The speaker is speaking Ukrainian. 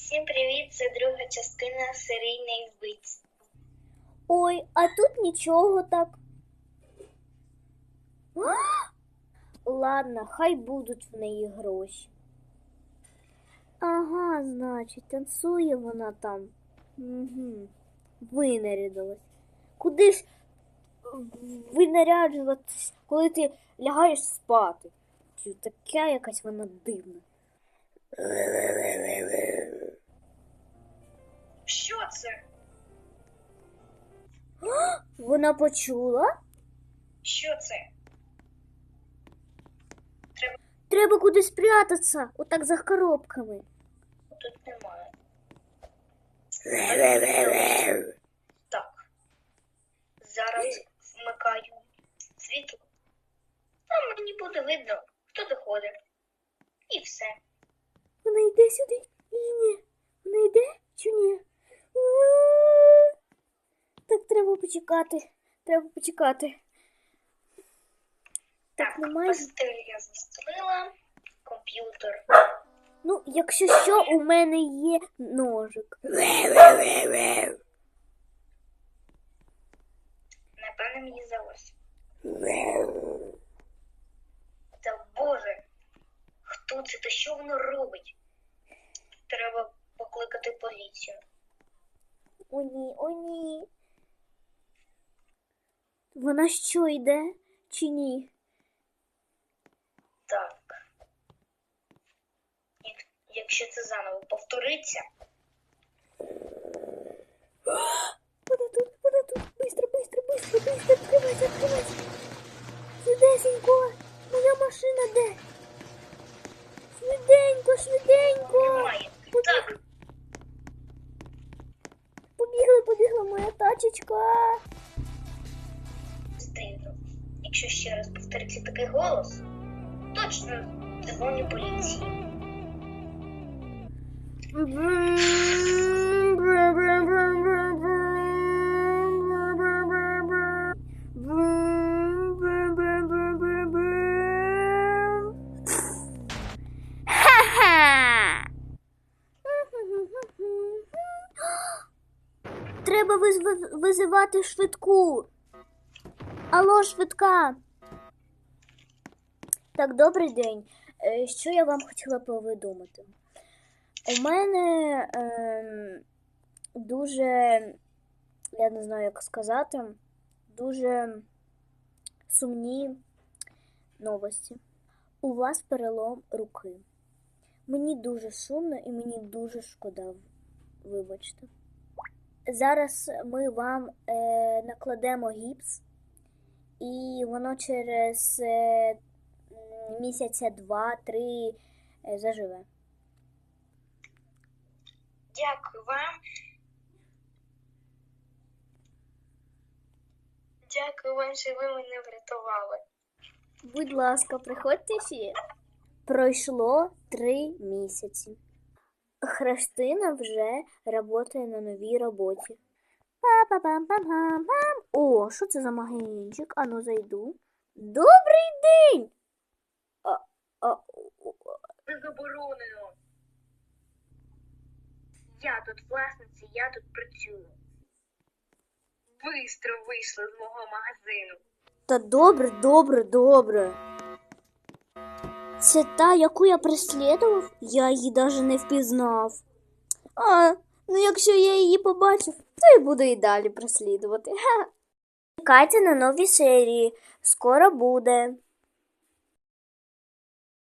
Всім привіт! Це друга частина серійних вбивць. Ой, а тут нічого так. Ладно, хай будуть в неї гроші. Ага, значить, танцює вона там. Угу. Винарядилась. Куди ж винаряджуватись, коли ти лягаєш спати? Тю, Така якась вона дивна. Це? Вона почула? Що це? Треба кудись спрятатися, отак за коробками. Тут немає. Так. Зараз вмикаю світло. Там мені буде видно, хто доходить. І все. Вона йде сюди чи ні? Вона йде чи ні? Так треба почекати. Треба почекати. Так, немає. постель я застелила. Комп'ютер. Ну, якщо що, у мене є ножик. Напевно, мені здалося. Та Боже, хто це та що воно робить? Треба покликати поліцію. О ні, о ні. Вона що йде чи ні? Так. Як- Якщо це заново повториться, Вона тут, вона тут. Бистро, бистро, бистро, бистро, відкривайся, відкривайся. Швидесенько. Моя машина де? Швиденько, швиденько. немає. Так, моя тачечка. Якщо ще раз повториться такий голос, точно дзвоню поліції. Треба визивати швидку. Алло, швидка. Так, добрий день. Е, Що я вам хотіла повідомити? У мене ем, дуже, я не знаю, як сказати, дуже сумні новості. У вас перелом руки. Мені дуже сумно і мені дуже шкода. Вибачте. Зараз ми вам е, накладемо гіпс, і воно через е, місяця два-три е, заживе. Дякую вам. Дякую вам, що ви мене врятували. Будь ласка, приходьте ще. Пройшло три місяці. Христина вже працює на новій роботі. Па-па-пам-пам-пам-пам. О, що це за магазинчик? Ану, зайду. Добрий день! А, а, Це заборонено. Я тут власниця, я тут працюю. Бистро вийшли з мого магазину. Та добре, добре, добре. Це та, яку я преслідував? Я її навіть не впізнав. А, ну якщо я її побачив, то й буду і далі преслідувати. Ха. Чекайте на нові серії. Скоро буде.